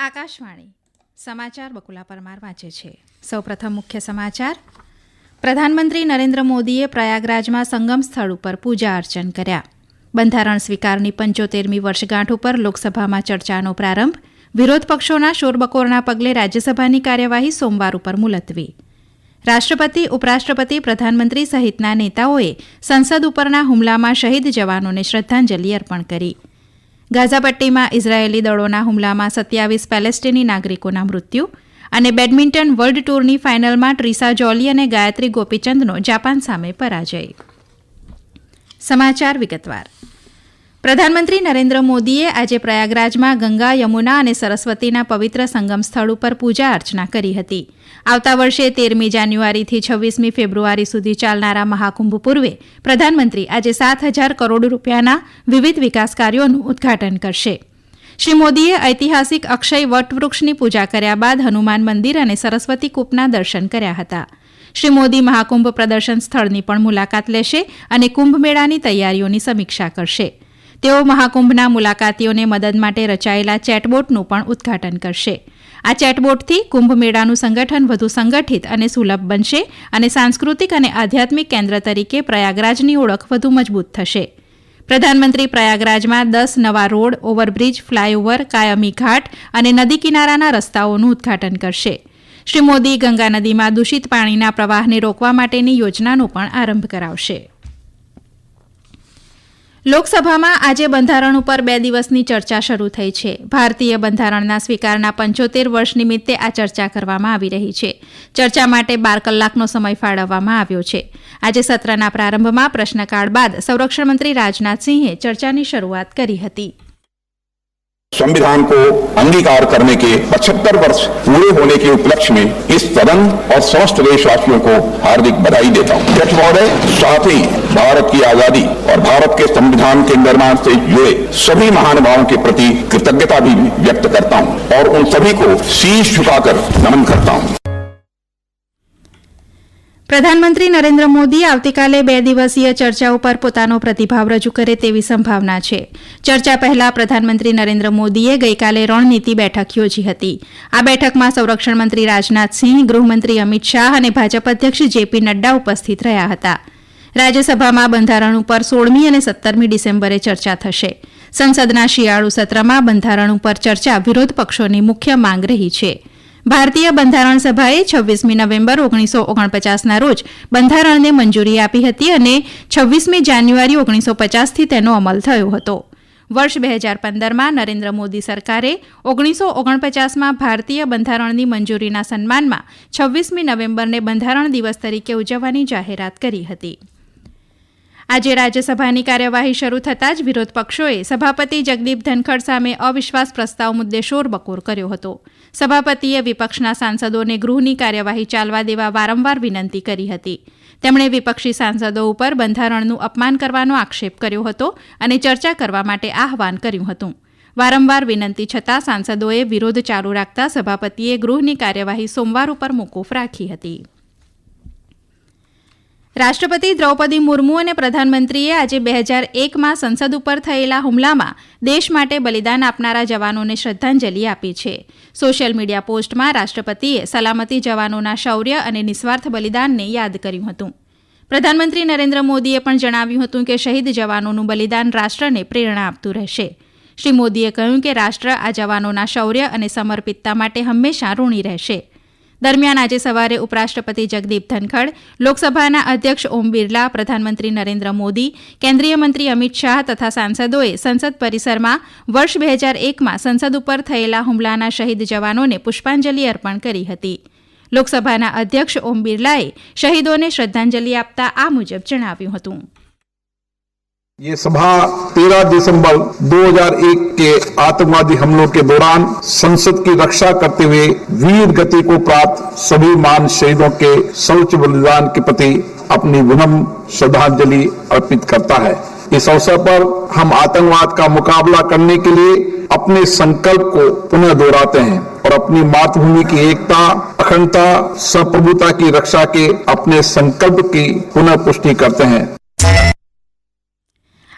આકાશવાણી સમાચાર બકુલા પરમાર વાંચે છે. સૌપ્રથમ મુખ્ય સમાચાર. પ્રધાનમંત્રી નરેન્દ્ર મોદીએ પ્રયાગરાજમાં સંગમ સ્થળ ઉપર પૂજા અર્ચન કર્યા. બંધારણ સ્વીકારની પંચોતેરમી વર્ષગાંઠ ઉપર લોકસભામાં ચર્ચાનો પ્રારંભ. વિરોધ પક્ષોના શોરબકોરના પગલે રાજ્યસભાની કાર્યવાહી સોમવાર ઉપર મુલતવી. રાષ્ટ્રપતિ, ઉપરાષ્ટ્રપતિ, પ્રધાનમંત્રી સહિતના નેતાઓએ સંસદ ઉપરના હુમલામાં શહીદ જવાનોને શ્રદ્ધાંજલિ અર્પણ કરી. ગાઝાપટ્ટીમાં ઇઝરાયેલી દળોના હુમલામાં સત્યાવીસ પેલેસ્ટીની નાગરિકોના મૃત્યુ અને બેડમિન્ટન વર્લ્ડ ટૂરની ફાઇનલમાં ટ્રીસા જોલી અને ગાયત્રી ગોપીચંદનો જાપાન સામે પરાજય. સમાચાર વિગતવાર. પ્રધાનમંત્રી નરેન્દ્ર મોદીએ આજે પ્રયાગરાજમાં ગંગા, યમુના અને સરસ્વતીના પવિત્ર સંગમ સ્થળ ઉપર પૂજા અર્ચના કરી હતી. આવતા વર્ષે તેરમી જાન્યુઆરીથી છવ્વીસમી ફેબ્રુઆરી સુધી ચાલનારા મહાકુંભ પૂર્વે પ્રધાનમંત્રી આજે સાત હજાર કરોડ રૂપિયાના વિવિધ વિકાસ કાર્યોનું ઉદઘાટન કરશે. શ્રી મોદીએ ઐતિહાસિક અક્ષય વટવૃક્ષની પૂજા કર્યા બાદ હનુમાન મંદિર અને સરસ્વતી કૂપના દર્શન કર્યા હતા. શ્રી મોદી મહાકુંભ પ્રદર્શન સ્થળની પણ મુલાકાત લેશે અને કુંભમેળાની તૈયારીઓની સમીક્ષા કરશે. તેઓ મહાકુંભના મુલાકાતીઓને મદદ માટે રચાયેલા ચેટબોટનું પણ ઉદઘાટન કરશે. આ ચેટબોટથી કુંભ મેળાનું સંગઠન વધુ સંગઠિત અને સુલભ બનશે અને સાંસ્કૃતિક અને આધ્યાત્મિક કેન્દ્ર તરીકે પ્રયાગરાજની ઓળખ વધુ મજબૂત થશે. પ્રધાનમંત્રી પ્રયાગરાજમાં દસ નવા રોડ, ઓવરબ્રિજ, ફ્લાયઓવર, કાયમી ઘાટ અને નદી કિનારાના રસ્તાઓનું ઉદઘાટન કરશે. શ્રી મોદી ગંગા નદીમાં દૂષિત પાણીના પ્રવાહને રોકવા માટેની યોજનાનો પણ આરંભ કરાવશે. લોકસભામાં આજે બંધારણ ઉપર બે દિવસની ચર્ચા શરૂ થઈ છે. ભારતીય બંધારણના સ્વીકારના પંચોતેર વર્ષ નિમિત્તે આ ચર્ચા કરવામાં આવી રહી છે. ચર્ચા માટે બાર કલાકનો સમય ફાળવવામાં આવ્યો છે. આજે સત્રના પ્રારંભમાં પ્રશ્નકાળ બાદ સંરક્ષણ મંત્રી રાજનાથસિંહે ચર્ચાની શરૂઆત કરી હતી. संविधान को अंगीकार करने के 75 वर्ष पूरे होने के उपलक्ष्य में इस सदन और समस्त देशवासियों को हार्दिक बधाई देता हूँ। अध्यक्ष महोदय साथ ही भारत की आज़ादी और भारत के संविधान के निर्माण से जुड़े सभी महानुभावों के प्रति कृतज्ञता भी व्यक्त करता हूँ और उन सभी को शीश झुकाकर नमन करता हूँ। પ્રધાનમંત્રી નરેન્દ્ર મોદી આવતીકાલે બે દિવસીય ચર્ચા ઉપર પોતાનો પ્રતિભાવ રજૂ કરે તેવી સંભાવના છે. ચર્ચા પહેલા પ્રધાનમંત્રી નરેન્દ્ર મોદીએ ગઈકાલે રણનીતિ બેઠક યોજી હતી. આ બેઠકમાં સંરક્ષણ મંત્રી રાજનાથસિંહ ગૃહમંત્રી અમિત શાહ અને ભાજપ અધ્યક્ષ જેપી નડ્ડા ઉપસ્થિત રહ્યા હતા. રાજ્યસભામાં બંધારણ ઉપર સોળમી અને સત્તરમી ડિસેમ્બરે ચર્ચા થશે. સંસદના શિયાળુ સત્રમાં બંધારણ ઉપર ચર્ચા વિરોધ પક્ષોની મુખ્ય માંગ રહી છે. ભારતીય બંધારણ સભાએ છવ્વીસમી નવેમ્બર ઓગણીસો ઓગણપચાસના રોજ બંધારણને મંજૂરી આપી હતી અને છવ્વીસમી જાન્યુઆરી ઓગણીસો પચાસથી તેનો અમલ થયો હતો. વર્ષ બે હજાર પંદરમાં નરેન્દ્ર મોદી સરકારે ઓગણીસો ઓગણપચાસમાં ભારતીય બંધારણની મંજૂરીના સન્માનમાં છવ્વીસમી નવેમ્બરને બંધારણ દિવસ તરીકે ઉજવવાની જાહેરાત કરી હતી. આજે રાજ્યસભાની કાર્યવાહી શરૂ થતાં જ વિરોધ પક્ષોએ સભાપતિ જગદીપ ધનખડ સામે અવિશ્વાસ પ્રસ્તાવ મુદ્દે શોરબકોર કર્યો હતો. સભાપતિએ વિપક્ષના સાંસદોને ગૃહની કાર્યવાહી ચાલવા દેવા વારંવાર વિનંતી કરી હતી. તેમણે વિપક્ષી સાંસદો ઉપર બંધારણનું અપમાન કરવાનો આક્ષેપ કર્યો હતો અને ચર્ચા કરવા માટે આહવાન કર્યું હતું. વારંવાર વિનંતી છતાં સાંસદોએ વિરોધ ચાલુ રાખતા સભાપતિએ ગૃહની કાર્યવાહી સોમવાર ઉપર મોકૂફ રાખી હતી. રાષ્ટ્રપતિ દ્રૌપદી મુર્મુ અને પ્રધાનમંત્રીએ આજે બે હજાર એકમાં સંસદ ઉપર થયેલા હુમલામાં દેશ માટે બલિદાન આપનારા જવાનોને શ્રદ્ધાંજલિ આપી છે. સોશિયલ મીડિયા પોસ્ટમાં રાષ્ટ્રપતિએ સલામતી જવાનોના શૌર્ય અને નિસ્વાર્થ બલિદાનને યાદ કર્યું હતું. પ્રધાનમંત્રી નરેન્દ્ર મોદીએ પણ જણાવ્યું હતું કે શહીદ જવાનોનું બલિદાન રાષ્ટ્રને પ્રેરણા આપતું રહેશે. શ્રી મોદીએ કહ્યું કે રાષ્ટ્ર આ જવાનોના શૌર્ય અને સમર્પિતતા માટે હંમેશા ઋણી રહેશે. દરમિયાન આજે સવારે ઉપરાષ્ટ્રપતિ જગદીપ ધનખડ, લોકસભાના અધ્યક્ષ ઓમ બિરલા, પ્રધાનમંત્રી નરેન્દ્ર મોદી, કેન્દ્રીય મંત્રી અમિત શાહ તથા સાંસદોએ સંસદ પરિસરમાં વર્ષ બે હજાર એકમાં સંસદ ઉપર થયેલા હુમલાના શહીદ જવાનોને પુષ્પાંજલિ અર્પણ કરી હતી. લોકસભાના અધ્યક્ષ ઓમ બિરલાએ શહીદોને શ્રદ્ધાંજલિ આપતા આ મુજબ જણાવ્યું હતું. ये सभा 13 दिसंबर 2001 के आतंकवादी हमलों के दौरान संसद की रक्षा करते हुए वीर गति को प्राप्त सभी मान शहीदों के सर्वोच्च बलिदान के प्रति अपनी विनम्र श्रद्धांजलि अर्पित करता है। इस अवसर पर हम आतंकवाद का मुकाबला करने के लिए अपने संकल्प को पुनः दोहराते हैं और अपनी मातृभूमि की एकता, अखंडता संप्रभुता की रक्षा के अपने संकल्प की पुनः पुष्टि करते हैं।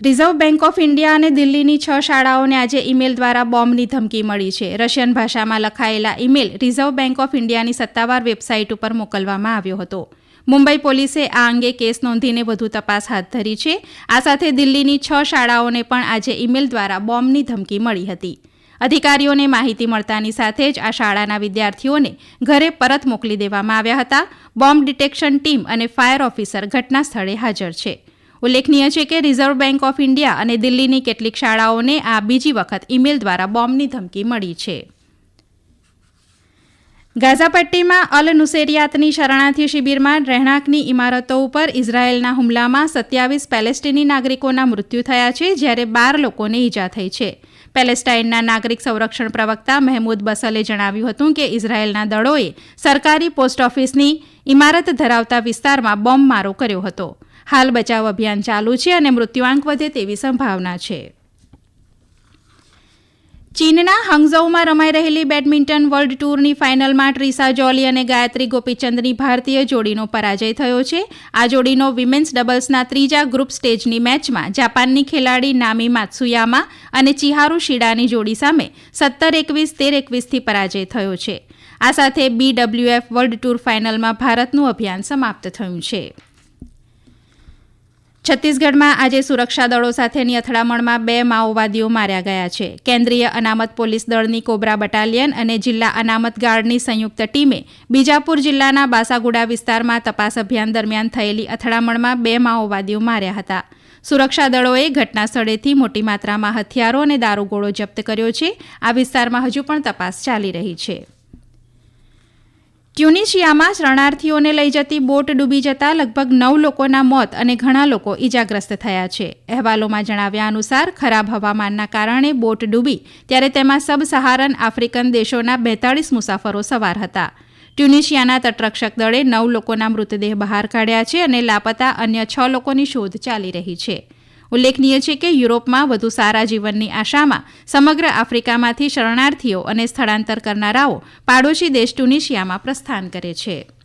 રિઝર્વ બેંક ઓફ ઇન્ડિયા અને દિલ્હીની છ શાળાઓને આજે ઈમેલ દ્વારા બોમ્બની ધમકી મળી છે. રશિયન ભાષામાં લખાયેલા ઈમેલ રિઝર્વ બેંક ઓફ ઇન્ડિયાની સત્તાવાર વેબસાઇટ ઉપર મોકલવામાં આવ્યો હતો. મુંબઈ પોલીસે આ અંગે કેસ નોંધીને વધુ તપાસ હાથ ધરી છે. આ સાથે દિલ્હીની છ શાળાઓને પણ આજે ઈમેલ દ્વારા બોમ્બની ધમકી મળી હતી. અધિકારીઓને માહિતી મળતાની સાથે જ આ શાળાના વિદ્યાર્થીઓને ઘરે પરત મોકલી દેવામાં આવ્યા હતા. બોમ્બ ડિટેક્શન ટીમ અને ફાયર ઓફિસર ઘટના સ્થળે હાજર છે. ઉલ્લેખનીય છે કે રિઝર્વ બેન્ક ઓફ ઇન્ડિયા અને દિલ્હીની કેટલીક શાળાઓને આ બીજી વખત ઈમેલ દ્વારા બોમ્બની ધમકી મળી છે. ગાઝાપટ્ટીમાં અલ નુસેરિયાતની શરણાર્થી શિબિરમાં રહેણાંકની ઇમારતો ઉપર ઇઝરાયેલના હુમલામાં સત્યાવીસ પેલેસ્ટીની નાગરિકોના મૃત્યુ થયા છે, જ્યારે બાર લોકોને ઈજા થઈ છે. પેલેસ્ટાઇનના નાગરિક સંરક્ષણ પ્રવક્તા મહેમૂદ બસલે જણાવ્યું હતું કે ઇઝરાયેલના દળોએ સરકારી પોસ્ટ ઓફિસની ઇમારત ધરાવતા વિસ્તારમાં બોમ્બમારો કર્યો હતો. હાલ બચાવ અભિયાન ચાલુ છે અને મૃત્યુઆંક વધે તેવી સંભાવના છે. ચીનના હંગઝોઉમાં રમાઈ રહેલી બેડમિન્ટન વર્લ્ડ ટૂરની ફાઇનલમાં ટ્રીસા જોલી અને ગાયત્રી ગોપીચંદની ભારતીય જોડીનો પરાજય થયો છે. આ જોડીનો વિમેન્સ ડબલ્સના ત્રીજા ગ્રુપ સ્ટેજની મેચમાં જાપાનની ખેલાડી નામી માત્સુયામા અને ચિહારુ શીડાની જોડી સામે સત્તર એકવીસ તેર એકવીસથી પરાજય થયો છે. આ સાથે બીડબ્લ્યુએફ વર્લ્ડ ટૂર ફાઇનલમાં ભારતનું અભિયાન સમાપ્ત થયું છે. છત્તીસગઢમાં આજે સુરક્ષા દળો સાથેની અથડામણમાં બે માઓવાદીઓ માર્યા ગયા છે. કેન્દ્રીય અનામત પોલીસ દળની કોબ્રા બટાલિયન અને જિલ્લા અનામત ગાર્ડની સંયુક્ત ટીમે બીજાપુર જિલ્લાના બાસાગુડા વિસ્તારમાં તપાસ અભિયાન દરમિયાન થયેલી અથડામણમાં બે માઓવાદીઓ માર્યા હતા. સુરક્ષા દળોએ ઘટના સ્થળેથી મોટી માત્રામાં હથિયારો અને દારૂગોળો જપ્ત કર્યો છે. આ વિસ્તારમાં હજુ પણ તપાસ ચાલી રહી છે. ટ્યુનિશિયામાં શરણાર્થીઓને લઈ જતી બોટ ડૂબી જતા લગભગ નવ લોકોના મોત અને ઘણા લોકો ઇજાગ્રસ્ત થયા છે. અહેવાલોમાં જણાવ્યા અનુસાર, ખરાબ હવામાનના કારણે બોટ ડૂબી, ત્યારે તેમાં સબ સહારન આફ્રિકન દેશોના બેતાળીસ મુસાફરો સવાર હતા. ટ્યુનિશિયાના તટરક્ષક દળે નવ લોકોના મૃતદેહ બહાર કાઢ્યા છે અને લાપતા અન્ય છ લોકોની શોધ ચાલી રહી છે. ઉલ્લેખનીય છે કે યુરોપમાં વધુ સારા જીવનની આશામાં સમગ્ર આફ્રિકામાંથી શરણાર્થીઓ અને સ્થળાંતર કરનારાઓ પાડોશી દેશ ટુનિશિયામાં પ્રસ્થાન કરે છે.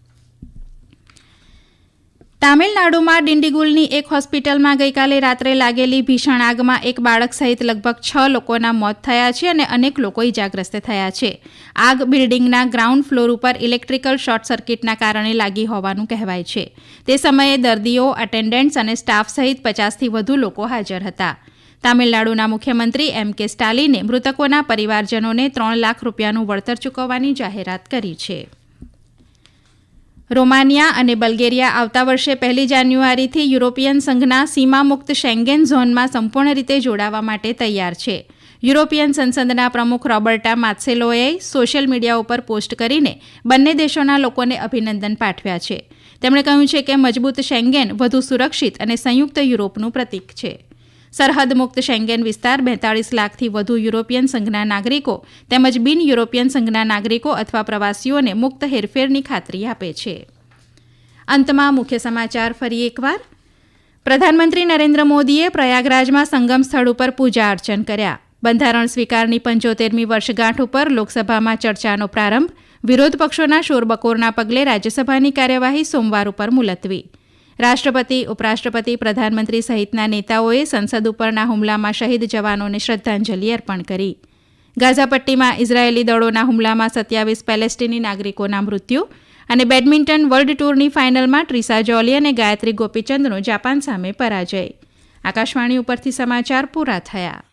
તામિલનાડુમાં ડિંડીગુલની એક હોસ્પિટલમાં ગઈકાલે રાત્રે લાગેલી ભીષણ આગમાં એક બાળક સહિત લગભગ છ લોકોના મોત થયા છે અને અનેક લોકો ઇજાગ્રસ્ત થયા છે. આગ બિલ્ડિંગના ગ્રાઉન્ડ ફ્લોર ઉપર ઇલેક્ટ્રિકલ શોર્ટ સર્કિટના કારણે લાગી હોવાનું કહેવાય છે. તે સમયે દર્દીઓ અટેન્ડન્ટ્સ અને સ્ટાફ સહિત પચાસથી વધુ લોકો હાજર હતા. તામિલનાડુના મુખ્યમંત્રી એમ કે સ્ટાલિને મૃતકોના પરિવારજનોને ત્રણ લાખ રૂપિયાનું વળતર ચૂકવવાની જાહેરાત કરી છે. રોમાનિયા અને બલ્ગેરિયા આવતા વર્ષે પહેલી જાન્યુઆરીથી યુરોપિયન સંઘના સીમા મુક્ત શેંગેન ઝોનમાં સંપૂર્ણ રીતે જોડાવા માટે તૈયાર છે. યુરોપિયન સંસદના પ્રમુખ રોબર્ટા માત્સેલોએ સોશિયલ મીડિયા ઉપર પોસ્ટ કરીને બંને દેશોના લોકોને અભિનંદન પાઠવ્યા છે. તેમણે કહ્યું છે કે મજબૂત શેંગેન વધુ સુરક્ષિત અને સંયુક્ત યુરોપનું પ્રતીક છે. સરહદ મુક્ત શેંગેન વિસ્તાર બેતાળીસ લાખથી વધુ યુરોપિયન સંઘના નાગરિકો તેમજ બિન યુરોપિયન સંઘના નાગરિકો અથવા પ્રવાસીઓને મુક્ત હેરફેરની ખાતરી આપે છે. અંતમાં મુખ્ય સમાચાર ફરી એકવાર. પ્રધાનમંત્રી નરેન્દ્ર મોદીએ પ્રયાગરાજમાં સંગમ સ્થળ ઉપર પૂજા અર્ચન કર્યા. બંધારણ સ્વીકારની પંચોતેરમી વર્ષગાંઠ ઉપર લોકસભામાં ચર્ચાનો પ્રારંભ. વિરોધ પક્ષોના શોરબકોરના પગલે રાજ્યસભાની કાર્યવાહી સોમવાર ઉપર મુલતવી. રાષ્ટ્રપતિ, ઉપરાષ્ટ્રપતિ, પ્રધાનમંત્રી સહિતના નેતાઓએ સંસદ ઉપરના હુમલામાં શહીદ જવાનોને શ્રદ્ધાંજલિ અર્પણ કરી. ગાઝાપટ્ટીમાં ઇઝરાયેલી દળોના હુમલામાં સત્યાવીસ પેલેસ્ટીની નાગરિકોના મૃત્યુ અને બેડમિન્ટન વર્લ્ડ ટૂરની ફાઇનલમાં ટ્રીસા જોલી અને ગાયત્રી ગોપીચંદનો જાપાન સામે પરાજય. આકાશવાણી ઉપરથી સમાચાર પૂરા થયા.